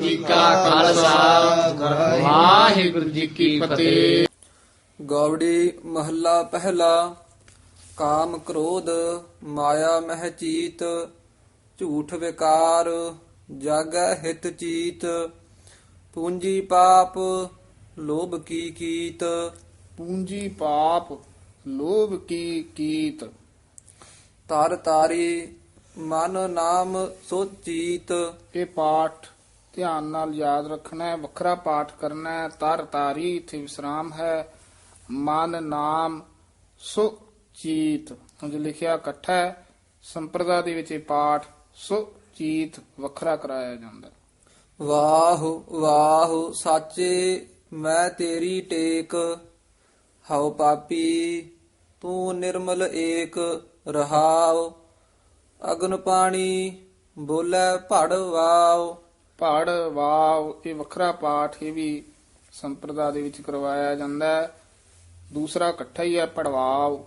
ਜੀ ਕਾ ਖਾਲਸਾ। ਵਾਹਿਗੁਰੂ ਜੀ ਕੀ ਫਤਿਹ। ਗੌੜੀ ਮਹੱਲਾ ਪਹਿਲਾ ਕਾਮ ਕ੍ਰੋਧ ਮਾਇਆ ਮਹਿ ਚੀਤ ਝੂਠ ਵਿਕਾਰ ਜਾਗੈ ਹਿਤ ਚੀਤ ਪੂੰਜੀ ਪਾਪ ਲੋਭ ਕੀ ਕੀਤ। ਪੂੰਜੀ ਪਾਪ ਲੋਭ ਕੀ ਕੀਤ। ਤਰ ਤਾਰੀ ਮਨ ਨਾਮ ਸੋਚੀਤ ਇਹ ਪਾਠ ਧਿਆਨ ਨਾਲ ਯਾਦ ਰੱਖਣਾ ਹੈ, ਵੱਖਰਾ ਪਾਠ ਕਰਨਾ ਹੈ, ਤਰ ਤਾਰੀ ਇਥੇ ਵਿਸਰਾਮ ਹੈ। ਮਨ ਨਾਮ ਸੁ ਚੀਤ। ਜੋ ਲਿਖਿਆ ਇਕੱਠਾ ਹੈ, ਸੰਪਰਦਾ ਦੇ ਵਿੱਚ ਇਹ ਪਾਠ ਸੁ ਚੀਤ ਵੱਖਰਾ ਕਰਾਇਆ ਜਾਂਦਾ ਵਾਹ ਵਾਹ, ਸਾਚੇ, ਮੈਂ ਤੇਰੀ ਟੇਕ, ਹਉ ਪਾਪੀ, ਤੂੰ ਨਿਰਮਲ ਏਕ, ਰਹਾਉ, ਅਗਨ ਪਾਣੀ ਬੋਲੇ ਭੜ ਪੜ ਵਾਵ ਇਹ ਵੱਖਰਾ ਪਾਠ ਇਹ ਵੀ ਸੰਪਰਦਾ ਦੇ ਵਿੱਚ ਕਰਵਾਇਆ ਜਾਂਦਾ ਹੈ। ਦੂਸਰਾ ਇਕੱਠਾ ਹੀ ਹੈ ਪੜਵਾਵ।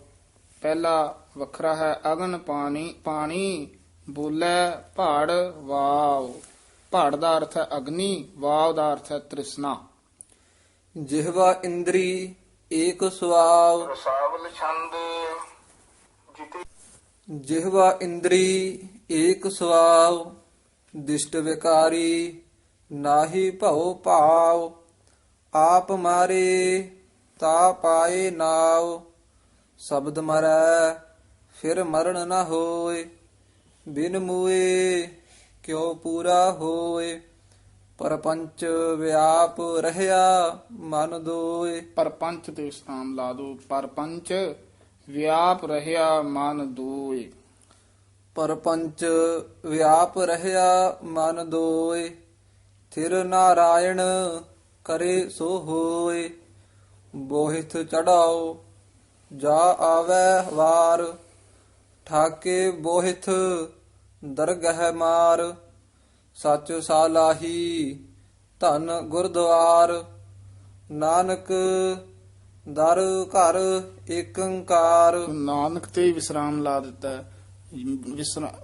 ਪਹਿਲਾ ਵੱਖਰਾ ਹੈ ਅਗਨ ਪਾਣੀ ਪਾਣੀ ਬੋਲੇ ਪੜ ਵਾਵ। ਪੜ ਦਾ ਅਰਥ ਹੈ ਅਗਨੀ ਵਾਵ ਦਾ ਅਰਥ ਹੈ ਤ੍ਰਿਸ਼ਨਾ। ਜਿਹਵਾ ਇੰਦਰੀ ਏਕ ਸੁਆਵ। ਰਸਾਵਲ ਛੰਦ ਜਿਤੇ ਜਿਹਵਾ ਇੰਦਰੀ ਏਕ ਸੁਆਵ। ਦਿਸ਼ਟ ਵਿਕਾਰੀ ਨਾਹੀ ਭਉ ਭਾਵ ਆਪ ਮਾਰੇ ਤਾ ਪਾਏ ਨਾਉ। ਸ਼ਬਦ ਮਰੈ, ਫਿਰ ਮਰਨ ਨਾ ਹੋਏ। ਬਿਨ ਮੂਏ ਕਿਉ ਪੂਰਾ ਹੋਏ। ਪਰਪੰਚ ਵਿਆਪ ਰਹਿਆ ਮਨ ਦੋਏ। ਪਰਪੰਚ ਤੇ ਸਥਾਨ ਲਾ ਦੋ। ਪਰਪੰਚ ਵਿਆਪ ਰਹਿਆ ਮਨ ਦੋਏ। ਪਰਪੰਚ ਵਿਆਪ ਰਹਿਆ ਮਨ ਦੋਏ, ਥਿਰ ਨਾਰਾਇਣ ਕਰੇ ਸੋ ਹੋਏ। ਬੋਹਿਥ ਚੜਾਓ, ਜਾ ਆਵੈ ਵਾਰ, ਠਾਕੇ ਬੋਹਿਥ ਦਰਗਹਿ ਮਾਰ। ਸੱਚ ਸਾਲਾਹੀ ਧਨ ਗੁਰਦੁਆਰ, ਨਾਨਕ ਦਰ ਘਰ ਏਕੰਕਾਰ। ਨਾਨਕ ਤੇ ਵਿਸਰਾਮ ਲਾ ਦਿੱਤਾ।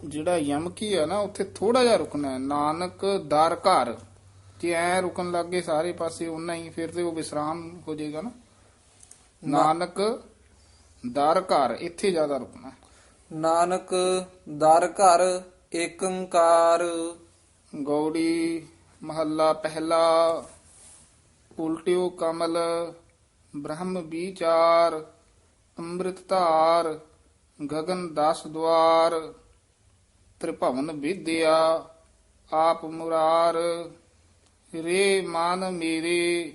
ਜਿਹੜਾ ਯਮਕੀ ਹੈ ਨਾ ਉੱਥੇ ਥੋੜਾ ਜਿਹਾ ਰੁਕਣਾ ਹੈ। ਨਾਨਕ ਦਰ ਘਰ। ਜੇ ਐ ਰੁਕਣ ਲੱਗੇ ਸਾਰੇ ਪਾਸੇ ਉਨਾ ਹੀ ਫਿਰ ਤੇ ਉਹ ਵਿਸਰਾਮ ਹੋ ਜਾਏਗਾ ਨਾ। ਨਾਨਕ ਦਰ ਘਰ ਇੱਥੇ ਜ਼ਿਆਦਾ ਰੁਕਣਾ। ਨਾਨਕ ਦਰ ਘਰ ਏਕੰਕਾਰ। ਗੌੜੀ ਮਹੱਲਾ ਪਹਿਲਾ ਉਲਟਿਓ ਕਮਲ ਬ੍ਰਹਮ ਵਿਚਾਰ ਅੰਮ੍ਰਿਤ ਧਾਰ ਗਗਨ ਦਸ ਦਵਾਰ, ਤ੍ਰਿਭਵਨ ਵਿਦਿਆ, ਆਪ ਮੁਰਾਰ, ਰੇ ਮਨ ਮੇਰੇ,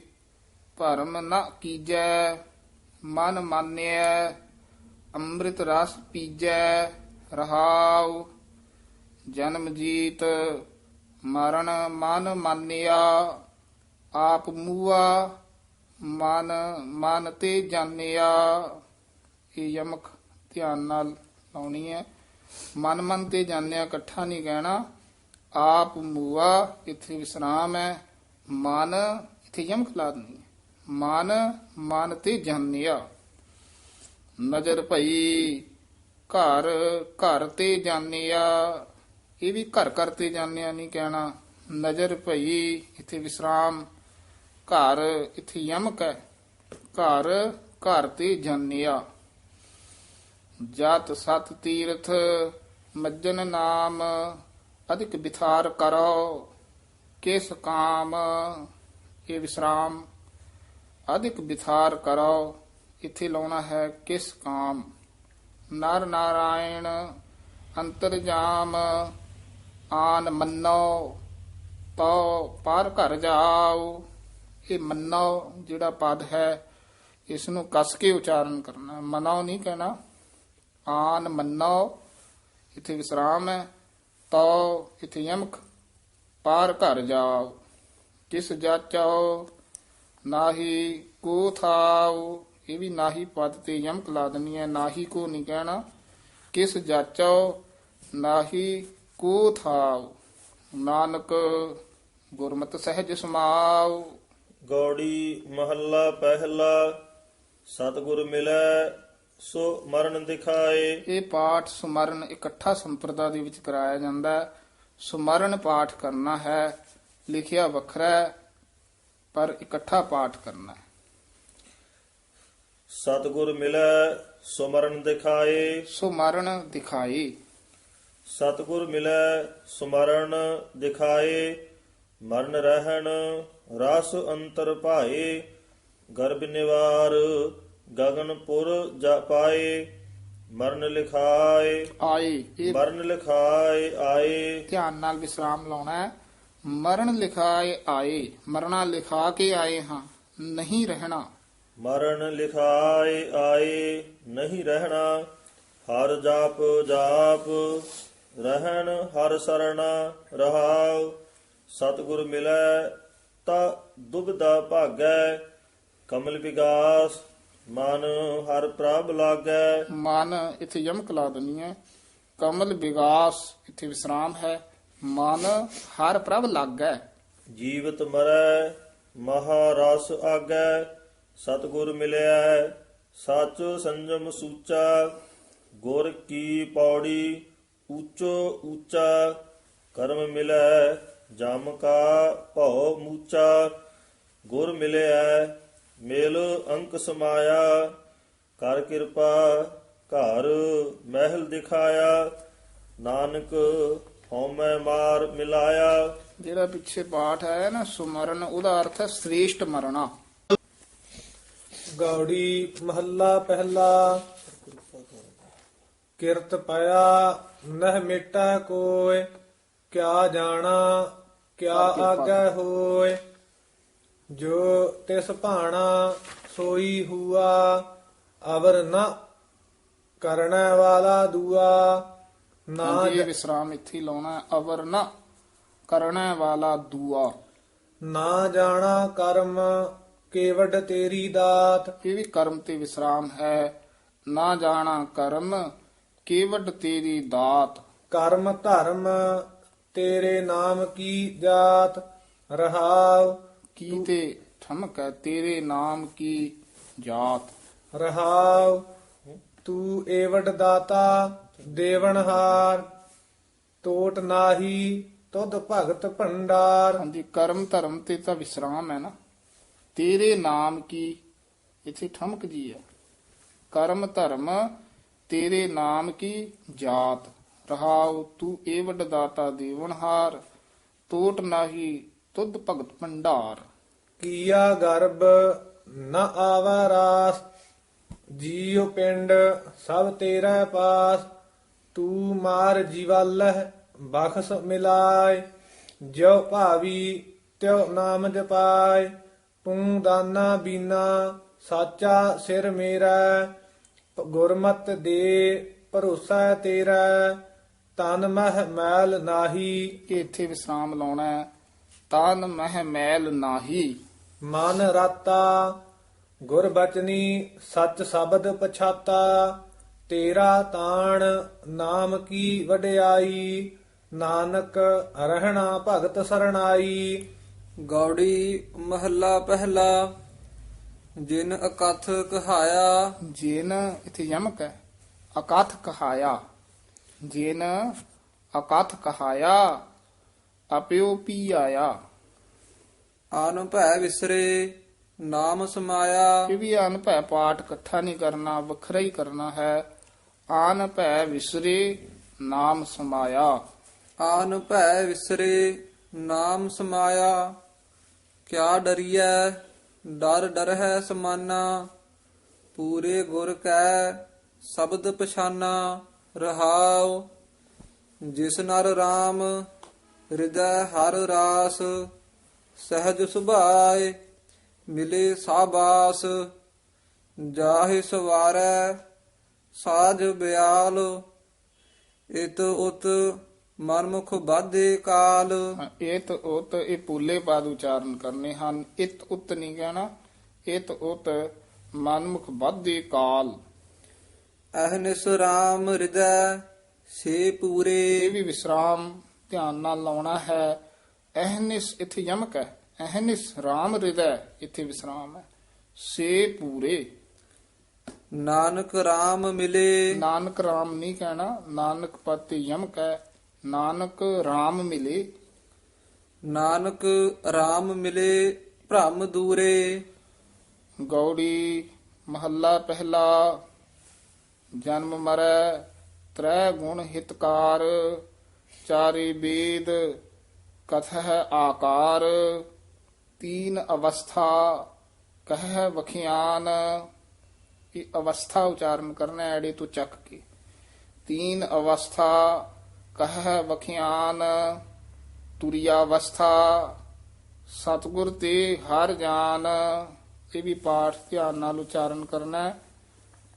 ਭਰਮ ਨ ਕੀਜੈ, ਮਨ ਮਾਨਿਐ, ਅੰਮ੍ਰਿਤ ਰਸ ਪੀਜੈ, ਰਹਾਉ, ਜਨਮ ਜੀਤ, ਮਰਨ ਮਨ ਮਾਨਿਆ, ਆਪ ਮੂਆ, ਮਨ ਮਨ ਤੇ ਜਾਣਿਆ, ਇਹ ਯਮਕ ਧਿਆਨ ਨਾਲ ਲਾਉਣੀ ਹੈ। ਮਨ ਮਨ ਤੇ ਜਾਣਿਆ ਇਕੱਠਾ ਨਹੀਂ ਕਹਿਣਾ ਆਪ ਮੂਆ, ਇੱਥੇ ਵਿਸਰਾਮ ਹੈ। ਮਨ ਇੱਥੇ ਯਮਕ ਲਾ ਦੇਣੀ ਮਨ ਮਨ ਤੇ ਜਾਣਿਆ ਨਜ਼ਰ ਭਈ ਘਰ ਘਰ ਤੇ ਜਾਣਿਆ ਇਹ ਵੀ ਘਰ ਘਰ ਤੇ ਜਾਣਿਆ ਨਹੀਂ ਕਹਿਣਾ। ਨਜ਼ਰ ਭਈ ਇੱਥੇ ਵਿਸਰਾਮ। ਘਰ ਇੱਥੇ ਯਮਕ ਹੈ। ਘਰ ਘਰ ਤੇ ਜਾਣਿਆ ਜਤ ਸਤ ਤੀਰਥ, ਮੱਜਨ ਨਾਮ, ਅਧਿਕ ਵਿਥਾਰ ਕਰੋ, ਕਿਸ ਕਾਮ, ਇਹ ਵਿਸਰਾਮ। ਅਧਿਕ ਵਿਥਾਰ ਕਰੋ, ਇੱਥੇ ਲਾਉਣਾ ਹੈ ਕਿਸ ਕਾਮ। ਨਰ ਨਾਰਾਇਣ ਅੰਤਰਜਾਮ ਆਨ ਮੰਨੋ, ਤੋ ਪਾਰ ਘਰ ਜਾਓ। ਇਹ ਮੰਨੋ ਜਿਹੜਾ ਪਦ ਹੈ, ਇਸ ਨੂੰ ਕਸ ਕੇ ਉਚਾਰਨ ਕਰਨਾ। ਮਨੋ ਨਹੀਂ ਕਹਿਣਾ। ਆਨ ਮੰਨੋ, ਇੱਥੇ ਵਿਸਰਾਮ ਹੈ ਤੋ ਇੱਥੇ ਯਮਕ, ਪਾਰ ਘਰ ਜਾਓ ਕਿਸ ਜਾਚੋ, ਨਾਹੀ ਕੋ ਥਾਉ, ਇਹ ਵੀ ਨਾਹੀ ਪਦ ਤੇ ਯਮਕ ਲਾ ਦੇਣੀ ਹੈ, ਨਾਹੀ ਕੋ ਨਹੀਂ ਕਹਿਣਾ, ਕਿਸ ਜਾਚੋ, ਨਾਹੀ ਕੋ ਥਾਉ, ਨਾਨਕ ਗੁਰਮਤਿ ਸਹਿਜ ਸਮਾਉ। ਗੌੜੀ ਮਹੱਲਾ ਪਹਿਲਾ, ਸਤਿਗੁਰ ਮਿਲੈ ਸੋ ਮਰਨ ਦਿਖਾਏ। ਇਹ ਪਾਠ ਸਮਰਨ ਇਕੱਠਾ ਸੰਪਰਦਾ ਦੇ ਵਿੱਚ ਕਰਾਇਆ ਜਾਂਦਾ ਹੈ। ਸਮਰਨ ਪਾਠ ਕਰਨਾ ਹੈ ਲਿਖਿਆ ਵੱਖਰਾ ਹੈ, ਪਰ ਇਕੱਠਾ ਪਾਠ ਕਰਨਾ ਹੈ। ਸਤਿਗੁਰ ਮਿਲੈ ਸੁਮਰਨ ਦਿਖਾਏ। ਸੋ ਮਰਨ ਦਿਖਾਈ। ਸਤਿਗੁਰ ਮਿਲੈ ਸੁਮਰਨ ਦਿਖਾਏ। ਮਰਨ ਰਹਿਣ ਰਸ ਅੰਤਰ ਭਾਏ। ਗਰਭ ਨਿਵਾਰ ਗਗਨਪੁਰ ਜਾ ਪਾਏ ਮਰਨ ਲਿਖਾਏ ਆਏ ਇਹ ਮਰਨ ਲਿਖਾਏ ਆਏ। ਧਿਆਨ ਨਾਲ ਵਿਸਰਾਮ ਲਾਉਣਾ ਹੈ। ਮਰਨ ਲਿਖਾਏ ਆਏ। ਮਰਨਾ ਲਿਖਾ ਕੇ ਆਏ ਹਾਂ ਨਹੀਂ ਰਹਿਣਾ। ਮਰਨ ਲਿਖਾਏ ਆਏ ਨਹੀਂ ਰਹਿਣਾ। ਹਰ ਜਾਪ ਜਾਪ। ਰਹਿਣ ਹਰ ਸਰਣਾ ਰਹਾਉ। ਸਤਿਗੁਰ ਮਿਲੈ ਤਾ ਦੁਬਦਾ ਭਾਗੈ। ਕਮਲ ਵਿਗਾਸ ਮਨ ਹਰ ਪ੍ਰਭ ਲਾਗੈ। ਮਨ ਇੱਥੇ ਯਮਕ ਲਾ ਦਨੀ ਹੈ ਕਮਲ ਵਿਗਾਸ ਇੱਥੇ ਵਿਸਰਾਮ ਹੈ। ਮਨ ਹਰ ਪ੍ਰਭ ਲਾਗੈ। ਜੀਵਤ ਮਰੈ ਮਹਾਰਸ ਆਗੈ। ਸਤਿਗੁਰ ਮਿਲਿਆ ਸੱਚ ਸੰਜਮ ਸੂਚਾ। ਗੁਰ ਕੀ ਪੌੜੀ ਉੱਚੋ ਉੱਚਾ ਕਰਮ ਮਿਲੈ ਜਮ ਕਾ ਭਉ ਮੂਚਾ। ਗੁਰ ਮਿਲਿਆ ਮੇਲ ਅੰਕ ਸਮਾਇਆ ਕਰ ਕਿਰਪਾ ਘਰ ਮਹਿਲ ਦਿਖਾਇਆ ਨਾਨਕ ਹਉਮੈ ਮਾਰ ਮਿਲਾਇਆ। ਜਿਹੜਾ ਪਿੱਛੇ ਪਾਠ ਹੈ ਨਾ ਸੁਮਰਨ ਉਹਦਾ ਅਰਥ ਹੈ ਸ੍ਰੇਸ਼ਟ ਮਰਨਾ। ਗੌੜੀ ਮਹੱਲਾ ਪਹਿਲਾ ਕਿਰਤ ਪਿਆ ਨਹਿ ਮਿਟੈ ਕੋਇ ਕਿਆ ਜਾਣਾ ਕਿਆ ਆਗੈ ਹੋਇ। ਜੋ ਤਿਸ ਭਾਣਾ ਸੋਈ ਹੁਆ ਅਵਰ ਨ ਕਰਣਾ ਵਾਲਾ ਦੂਆ ਨਾ ਇਹ ਜ- ਵਿਸਰਾਮ ਇੱਥੇ ਹੀ ਲਾਉਣਾ ਹੈ। ਅਵਰ ਨ ਕਰਣਾ ਵਾਲਾ ਦੂਆ। ਨਾ ਜਾਣਾ ਕਰਮ ਕੇਵਡ ਤੇਰੀ ਦਾਤ। ਇਹ ਵੀ ਕਰਮ ਤੇ ਵਿਸਰਾਮ ਹੈ। ਨਾ ਜਾਣਾ ਕਰਮ ਕੇਵਡ ਤੇਰੀ ਦਾਤ। ਕਰਮ ਧਰਮ ਤੇਰੇ ਨਾਮ ਕੀ ਜਾਤ? ਰਹਾਵ ਕੀ ਤੇ ਠਮਕ ਹੈ? ਤੇਰੇ ਨਾਮ ਕੀ ਜਾਤ? ਰਹਾਵ ਤੂੰ ਏਵਡ ਦਾਤਾ ਦੇਵਨਹਾਰ ਟੋਟ ਨਾਹੀ ਤੁਧ ਭਗਤ ਭੰਡਾਰ। ਹਾਂਜੀ ਕਰਮ ਧਰਮ ਤੇ ਤਾਂ ਵਿਸਰਾਮ ਹੈ ਨਾ। ਤੇਰੇ ਨਾਮ ਕੀ? ਇਥੇ ਠਮਕ ਜੀ ਹੈ। ਕਰਮ ਧਰਮ ਤੇਰੇ ਨਾਮ ਕੀ ਜਾਤ? ਰਹਾਉ ਤੂੰ ਏ ਵੱਡ ਦਾਤਾ ਦੇਵਨਹਾਰ ਟੋਟ ਨਾਹੀ ਤੁਧ ਭਗਤ ਭੰਡਾਰ। ਕੀਆ ਗਰਭ ਨ ਆਵਾ ਰਾਸ ਜੀਉ ਪਿੰਡ ਸਭ ਤੇਰਾ ਪਾਸ ਤੂੰ ਮਾਰ ਜੀਵਾਲਹ ਬਖਸ ਮਿਲਾਏ ਜੋ ਭਾਵੀ ਤਿਉ ਨਾਮ ਜਪਾਏ ਤੂੰ ਦਾਨਾ ਬੀਨਾ ਸਾਚਾ ਸਿਰ ਮੇਰਾ ਗੁਰਮਤ ਦੇ ਭਰੋਸਾ ਤੇਰਾ ਤਨ ਮਹਿ ਮੈਲ ਨਾਹੀ। ਇੱਥੇ ਵਿਸਰਾਮ ਲਾਉਣਾ ਤਨ ਮਹਿ ਮੈਲ ਨਾਹੀ। ਮਨ ਰਾਤਾ ਗੁਰ ਬਚਨੀ ਸੱਚ ਸ਼ਬਦ ਪਛਾਤਾ ਤੇਰਾ ਤਾਣ ਨਾਮ ਕੀ ਵਡਿਆਈ ਨਾਨਕ ਰਹਿਣਾ ਭਗਤ ਸਰਣਾਈ। ਗੌੜੀ ਮਹੱਲਾ ਪਹਿਲਾ ਜਿਨ ਅਕਥ ਕਹਾਇਆ। ਜੇਨ ਇਥੇ ਯਮਕ ਹੈ ਅਕਥ ਕਹਾਇਆ। ਜੇਨ ਅਕਥ ਕਹਾਇਆ। ਅਪਿਓ ਪੀ ਆਇਆ। ਆਨ ਭੈ ਵਿਸਰੇ ਨਾਮ ਸਮਾਇਆ। ਇਹ ਵੀ ਅਨਭੈ ਪਾਠ ਇਕੱਠਾ ਨਹੀਂ ਕਰਨਾ ਵੱਖਰਾ ਹੀ ਕਰਨਾ ਹੈ। ਆਨ ਭੈ ਵਿਸਰੇ ਨਾਮ ਸਮਾਇਆ। ਆਨ ਭੈ ਵਿਸਰੇ ਨਾਮ ਸਮਾਇਆ। ਕਿਆ ਡਰੀਐ ਡਰ ਡਰ ਹੈ ਸਮਾਨਾ। ਪੂਰੇ ਗੁਰ ਕੈ ਸ਼ਬਦ ਪਛਾਨਾ। ਰਹਾਉ ਜਿਸ ਨਰ RAM ਹਿਰਦੈ ਹਰ ਰਾਸ ਸਹਿਜ ਸੁਭਾਏ ਮਿਲੇ ਸਾਬਾਸ। ਜਾਹਿ ਸਵਾਰੈ ਸਾਜ ਬਿਆਲ ਇਤ ਉਤ ਮਨਮੁਖ ਬਾਧੇ ਕਾਲ। ਇਤ ਉਤ ਇਹ ਪੂਲੇ ਬਾਦ ਉਚਾਰਨ ਕਰਨੇ ਹਨ। ਇਤ ਉਤ ਨਹੀਂ ਕਹਿਣਾ ਇਤ ਉਤ ਮਨਮੁਖ ਬਾਧੇ ਕਾਲ। ਅਹਨਿਸ ਰਾਮ ਹਿਰਦੈ ਸੇ ਪੂਰੇ। ਇਹ ਵੀ ਵਿਸਰਾਮ। ਧਿਆਨ ਨਾਲ ਲਾਉਣਾ ਹੈ। ਅਹਨਿਸ ਇੱਥੇ ਯਮਕ ਹੈ। ਅਹਨਿਸ ਰਾਮ ਹਿਰਦੈ ਇੱਥੇ ਵਿਸਰਾਮ ਹੈ। ਸੇ ਪੂਰੇ। ਨਾਨਕ RAM ਮਿਲੇ। ਨਾਨਕ ਰਾਮ ਨਹੀਂ ਕਹਿਣਾ। ਨਾਨਕ ਪਤੀ ਯਮਕ ਹੈ। ਨਾਨਕ ਰਾਮ ਮਿਲੇ। ਨਾਨਕ RAM ਮਿਲੇ ਭ੍ਰਮ ਦੂਰੇ। ਗੌੜੀ ਮਹੱਲਾ ਪਹਿਲਾ। ਜਨਮ ਮਰੈ ਤ੍ਰੈ ਗੁਣ ਹਿਤਕਾਰ। ਚਾਰੇ ਵੇਦ ਕਥਹ ਆਕਾਰ, ਤੀਨ ਅਵਸਥਾ ਕਹਿ ਵਖਿਆਨ। ਇਹ ਅਵਸਥਾ ਉਚਾਰਨ ਕਰਨਾ ਹੈ ਐੜੇ ਤੋਂ ਚੱਕ ਕੇ। ਤੀਨ ਅਵਸਥਾ ਕਹ ਵਖਿਆਨ ਤੁਰਿਆ ਅਵਸਥਾ ਸਤਿਗੁਰ ਤੇ ਹਰ ਜਾਨ। ਇਹ ਵੀ ਪਾਠ ਧਿਆਨ ਨਾਲ ਉਚਾਰਨ ਕਰਨਾ ਹੈ।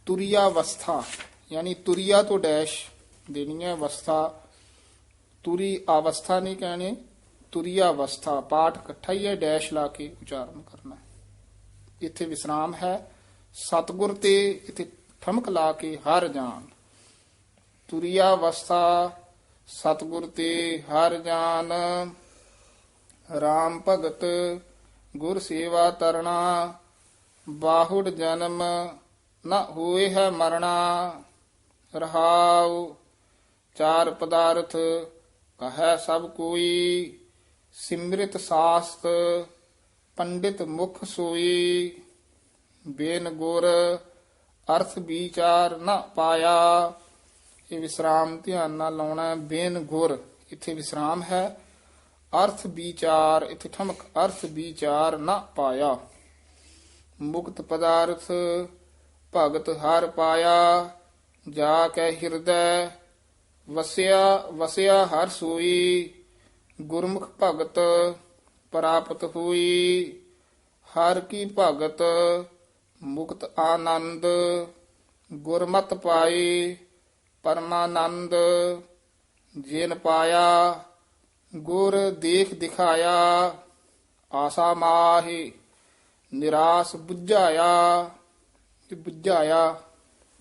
ਤੁਰਿਆ ਅਵਸਥਾ ਯਾਨੀ ਤੁਰਿਆ ਤੋਂ ਡੈਸ਼ ਦੇਣੀ ਹੈ ਅਵਸਥਾ। ਤੁਰੀ ਅਵਸਥਾ ਨਹੀਂ ਕਹਿਣੀ, ਤੁਰੀ ਅਵਸਥਾ, ਪਾਠ ਇਕੱਠਾ ਹੀ ਹੈ, ਡੈਸ਼ ਲਾ ਕੇ ਉਚਾਰਨ ਕਰਨਾ ਹੈ। ਇੱਥੇ ਵਿਸਰਾਮ ਹੈ, ਸਤਿਗੁਰ ਤੇ ਇੱਥੇ ਠਮਕ ਲਾ ਕੇ ਹਰ ਜਾਨ। ਤੁਰਿਆ ਅਵਸਥਾ, ਸਤਿਗੁਰ ਤੇ ਹਰ ਜਾਨ। ਰਾਮ ਭਗਤ, ਗੁਰ ਸੇਵਾ ਤਰਣਾ, ਬਾਹੁੜ ਜਨਮ ਨਾ ਹੋਏ ਹੈ ਮਰਣਾ। ਰਹਾਉ, ਚਾਰ ਪਦਾਰਥ ਕਹੈ ਸਭ ਕੋਈ, ਸਿਮਰਿਤ ਸਾਸਤ, ਪੰਡਿਤ ਮੁਖ ਸੋਈ। ਬੇਨ ਗੁਰ, ਅਰਥ ਵਿਚਾਰ ਨਾ ਪਾਇਆ। ਇਹ ਵਿਸਰਾਮ ਧਿਆਨ ਨਾਲ ਲਾਉਣਾ ਬੇਨ ਗੁਰ, ਇੱਥੇ ਵਿਸਰਾਮ ਹੈ। ਅਰਥ ਵਿਚਾਰ, ਇੱਥੇ ਠਮਕ, ਅਰਥ ਵਿਚਾਰ ਨਾ ਪਾਇਆ। ਮੁਕਤ ਪਦਾਰਥ, ਭਗਤ ਹਰ ਪਾਇਆ। ਜਾ ਕੇ ਹਿਰਦੈ ਵਸਿਆ ਵਸਿਆ ਹਰ ਸੋਈ, ਗੁਰਮੁਖ ਭਗਤ ਪ੍ਰਾਪਤ ਹੋਈ। ਹਰ ਕੀ ਭਗਤ ਮੁਕਤ ਆਨੰਦ, ਗੁਰਮਤ ਪਾਈ ਪਰਮਾਨੰਦ। ਜਿਨ ਪਾਇਆ, ਗੁਰ ਦੇਖ ਦਿਖਾਇਆ, ਆਸਾ ਮਾਹੀ ਨਿਰਾਸ 부ਝਾਇਆ ਇਹ 부ਝਾਇਆ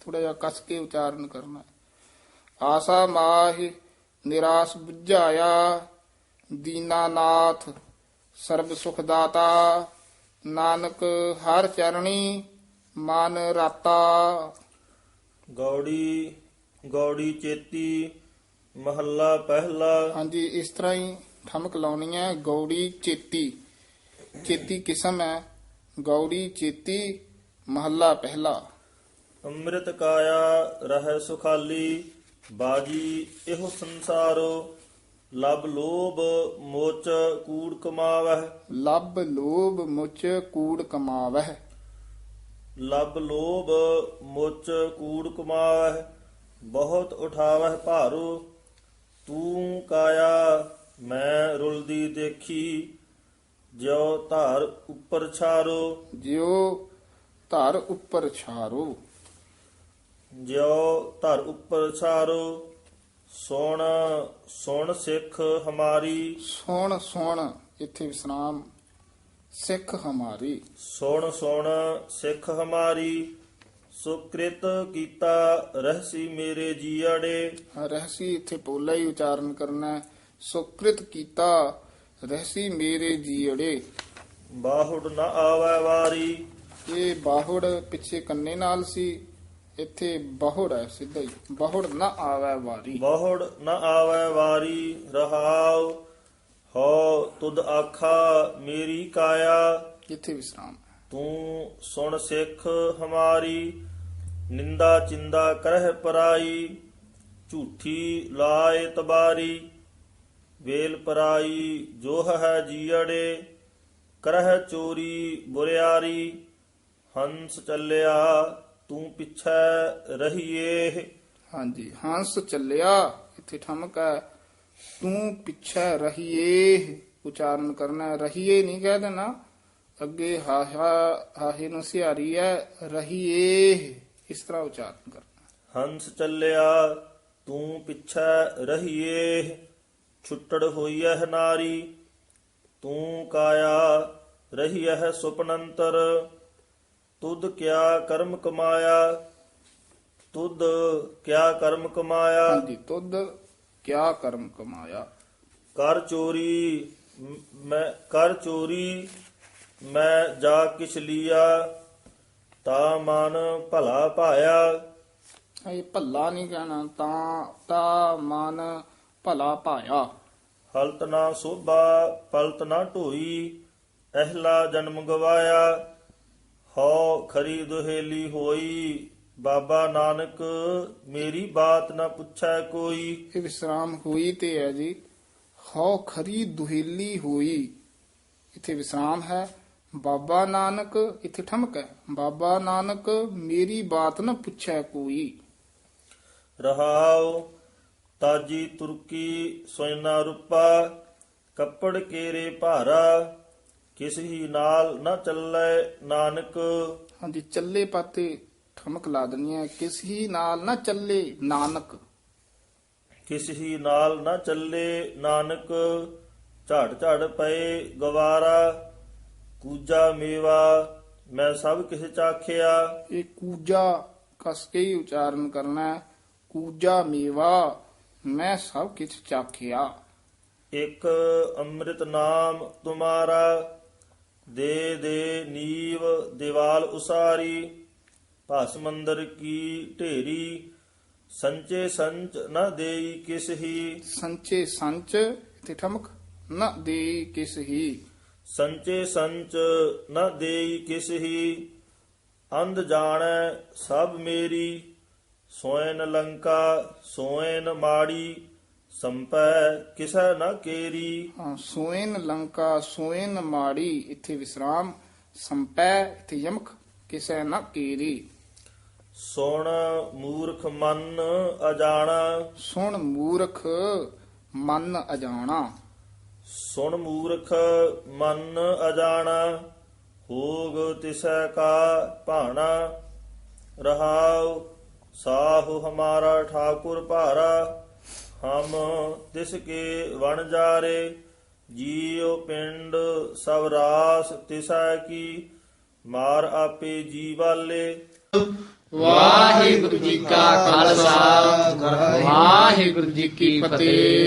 ਥੋੜਾ ਜਿਹਾ ਕਸ ਕੇ ਉਚਾਰਨ ਕਰਨਾ। ਆਸਾ ਮਾਹੀ ਨਿਰਾਸ 부ਝਾਇਆ ਦੀਨਾਨਾਥ ਸਰਬ ਸੁਖ ਦਾਤਾ ਨਾਨਕ ਹਰ ਚਰਣੀ ਮਨ ਰਾਤਾ। ਗੌੜੀ ਗੌੜੀ ਚੇਤੀ ਮਹੱਲਾ ਪਹਿਲਾ। ਹਾਂਜੀ ਇਸ ਤਰ੍ਹਾਂ ਹੀ ਠਮਕ ਲਾਉਣੀ ਹੈ ਗੌੜੀ ਚੇਤੀ। ਚੇਤੀ ਕਿਸਮ ਹੈ? ਗੌੜੀ ਚੇਤੀ ਮਹੱਲਾ ਪਹਿਲਾ। ਅੰਮ੍ਰਿਤ ਕਾਇਆ ਰਹਿ ਸੁਖਾਲੀ। ਬਾਜੀ ਇਹੋ ਸੰਸਾਰੋ ਲਬ ਲੋਭ ਮੋਚ ਕੂੜ ਕਮਾਵਹਿ। ਲੱਭ ਲੋਭ ਮੁਚ ਕੂੜ ਕਮਾਵਹਿ। ਲਬ ਲੋਭ ਮੁਚ ਕੂੜ ਕਮਾਵਹਿ। ਬਹੁਤ ਉਠਾਵਹਿ ਭਾਰੋ ਤੂੰ ਕਾਇਆ ਮੈਂ ਰੁਲਦੀ ਦੇਖੀ। ਜਿਉ ਧਾਰ ਉੱਪਰ ਛਾਰੋ। ਜਿਉ ਧਰ ਉੱਪਰ ਛਾਰੋ। ਜਿਉ ਧਰ ਉੱਪਰ ਛਾਰੋ ਸੁਣ ਸੁਣ ਸਿੱਖ ਹਮਾਰੀ। ਸੁਣ ਸੁਣ ਇੱਥੇ ਵਿਸਰਾਮ ਸਿੱਖ ਹਮਾਰੀ। ਸੁਣ ਸੁਣ ਸਿੱਖ ਹਮਾਰੀ। ਸੁਕ੍ਰਿਤ ਕੀਤਾ ਰਹਿਸੀ ਮੇਰੇ ਜੀੜੇ ਰਹਿਸੀ ਇੱਥੇ ਪੋਲਾ ਹੀ ਉਚਾਰਨ ਕਰਨਾ ਹੈ। ਸੁਕ੍ਰਿਤ ਕੀਤਾ ਰਹਿਸੀ ਮੇਰੇ ਜੀੜੇ ਬਾਹੁੜ ਨ ਆਵੈ ਵਾਰੀ। ਇਹ ਬਾਹੁੜ ਪਿੱਛੇ ਕੰਨੇ ਨਾਲ ਸੀ। ਇੱਥੇ ਬਾਹੁੜ ਹੈ ਸਿੱਧਾ ਹੀ। ਬਾਹੁੜ ਨਾ ਆਵੇ ਵਾਰੀ। ਬਾਹੁੜ ਨ ਆਵੈ ਵਾਰੀ ਰਹਾਉ ਹੋ ਤੁਧ ਆਖਾ ਮੇਰੀ ਕਾਇਆ। ਇੱਥੇ ਵਿਸਰਾਮ ਹੈ। ਤੂੰ ਸੁਣ ਸਿੱਖ ਹਮਾਰੀ ਨਿੰਦਾ ਚਿੰਦਾ ਕਰਹਿ ਪਰਾਈ ਝੂਠੀ ਲਾਏ ਤਬਾਰੀ ਵੇਲ ਪਰਾਈ ਜੋ ਹੈ ਜੀੜੇ ਕਰਹਿ ਚੋਰੀ ਬੁਰਿਆਰੀ ਹੰਸ ਚੱਲਿਆ ਤੂੰ ਪਿਛੈ ਰਹੀਏ ਹਾਂਜੀ ਹੰਸ ਚੱਲਿਆ ਇੱਥੇ ਠਮਕ ਹੈ। ਤੂੰ ਪਿੱਛੇ ਰਹੀਏ ਉਚਾਰਨ ਕਰਨਾ ਹੈ। ਰਹੀਏ ਨਹੀਂ ਕਹਿ ਦੇਣਾ। ਅੱਗੇ ਹਾਹਾ ਹਾਹੇ ਨੂੰ ਸਿਹਾਰੀ ਹੈ। ਰਹੀਏ ਇਸ ਤਰ੍ਹਾਂ ਉਚਾਰਨ ਕਰਨਾ ਹੰਸ ਚੱਲਿਆ ਤੂੰ ਪਿਛੈ ਰਹੀਏ ਛੁੱਟੜ ਹੋਈਐ ਨਾਰੀ ਤੂੰ ਕਾਇਆ ਰਹੀਐ ਸੁਪਨੰਤਰ। ਤੁਧ ਕਿਆ ਕਰਮ ਕਮਾਇਆ? ਤੁਧ ਕਿਆ ਕਰਮ ਕਮਾਇਆ? ਹਾਂਜੀ ਤੁਧ ਕਿਆ ਕਰਮ ਕਮਾਇਆ? ਕਰ ਚੋਰੀ ਮ- ਕਰ ਚੋਰੀ ਮੈਂ ਜਾ ਕਿਛ ਲੀਆ ਤਾ ਮਨ ਭਲਾ ਪਾਇਆ ਇਹ ਭੱਲਾ ਨਹੀਂ ਕਹਿਣਾ ਤਾਂ ਤਾਂ ਮਨ ਭਲਾ ਪਾਇਆ ਹਲਤ ਨਾ ਸੋਭਾ ਪਲਤ ਨਾ ਢੋਈ ਅਹਲਾ ਜਨਮ ਗਵਾਇਆ। ਹਉ ਖਰੀ ਦੁਹੇਲੀ ਹੋਈ ਬਾਬਾ ਨਾਨਕ ਮੇਰੀ ਬਾਤ ਨਾ ਪੁੱਛੈ ਕੋਈ। ਇਹ ਵਿਸਰਾਮ ਹੋਈ ਤੇ ਹੈ ਜੀ। ਹਉ ਖਰੀ ਦੁਹੇਲੀ ਹੋਈ ਇੱਥੇ ਵਿਸਰਾਮ ਹੈ। ਬਾਬਾ ਨਾਨਕ ਇੱਥੇ ਠਮਕ ਹੈ। ਬਾਬਾ ਨਾਨਕ ਮੇਰੀ ਬਾਤ ਨਾ ਪੁੱਛੈ ਕੋਈ। ਰਹਾਉ ਤਾਜੀ ਤੁਰਕੀ ਸੋਇਨਾ ਰੂਪਾ ਕੱਪੜ ਕੇਰੇ ਭਾਰਾ ਕਿਸ ਹੀ ਨਾਲ ਨਾ ਚੱਲੇ ਨਾਨਕ? ਹਾਂਜੀ ਚੱਲੇ ਪਾਤੇ ਠਮਕ ਲਾ ਦਨੀ ਹੈ। ਕਿਸ ਹੀ ਨਾਲ ਨਾ ਚੱਲੇ ਨਾਨਕ? ਕਿਸ ਹੀ ਨਾਲ ਨਾ ਚੱਲੇ ਨਾਨਕ? ਝੜ ਝੜ ਪਏ ਗਵਾਰਾ ਕੂਜਾ ਮੇਵਾ ਮੈਂ ਸਭ ਕਿਸ ਚਾਖਿਆ? ਇਹ ਕੂਜਾ ਕਸ ਕੇ ਹੀ ਉਚਾਰਨ ਕਰਨਾ ਹੈ। ਕੂਜਾ ਮੇਵਾ ਮੈਂ ਸਭ ਕੁਝ ਚਾਖਿਆ? ਇੱਕ ਅੰਮ੍ਰਿਤ ਨਾਮ ਤੁਮਾਰਾ ਦੇ ਦੇ ਨੀਵ ਦੀਵਾਲ ਉਸਾਰੀ ਭਸ ਮੰਦਰ ਕੀ ਢੇਰੀ ਸੰਚੇ ਸੰਚ ਨ ਦੇਈ ਕਿਸ ਹੀ। ਸੰਚੇ ਸੰਚ ਇੱਥੇ ਠਮਕ ਨਾ ਦੇ ਕਿਸ ਹੀ। ਸੰਚੇ ਸੰਚ ਨ ਦੇਈ ਕਿਸ ਹੀ। ਅੰਧ ਜਾਣੈ ਸਭ ਮੇਰੀ ਸੋਇਨ ਲੰਕਾ ਸੋਇਨ ਮਾੜੀ ਸੰਪੈ ਕਿਸੈ ਨ ਕੇਰੀ। ਹਾਂ, ਸੋਇਨ ਲੰਕਾ ਸੋਇਨ ਮਾੜੀ ਇੱਥੇ ਵਿਸਰਾਮ ਸੰਪੈ ਇੱਥੇ ਯਮਕ ਕਿਸੈ ਨਾ ਕੀਰੀ। ਸੁਣ ਮੂਰਖ ਮਨ ਅਜਾਣਾ। ਸੁਣ ਮੂਰਖ ਮਨ ਅਜਾਣਾ। ਸੁਣ ਮੂਰਖ ਮਨ ਅਜਾਣਾ ਹੋਗ ਤਿਸੈ ਕਾ ਭਾਣਾ। ਰਹਾਉ ਸਾਹੁ ਹਮਾਰਾ ਠਾਕੁਰ ਭਾਰਾ। ਹਮ ਤਿਸ ਕੇ ਵਣ ਜਾਰੇ, ਜੀਉ ਪਿੰਡ ਸਭ ਰਾਸ ਤਿਸੈ ਕੀ, ਮਾਰ ਆਪੇ ਜੀ ਵਾਲੇ ਵਾਹਿਗੁਰੂ ਜੀ ਕਾ ਖਾਲਸਾ, ਵਾਹਿਗੁਰੂ ਜੀ ਕੀ ਫਤਿਹ।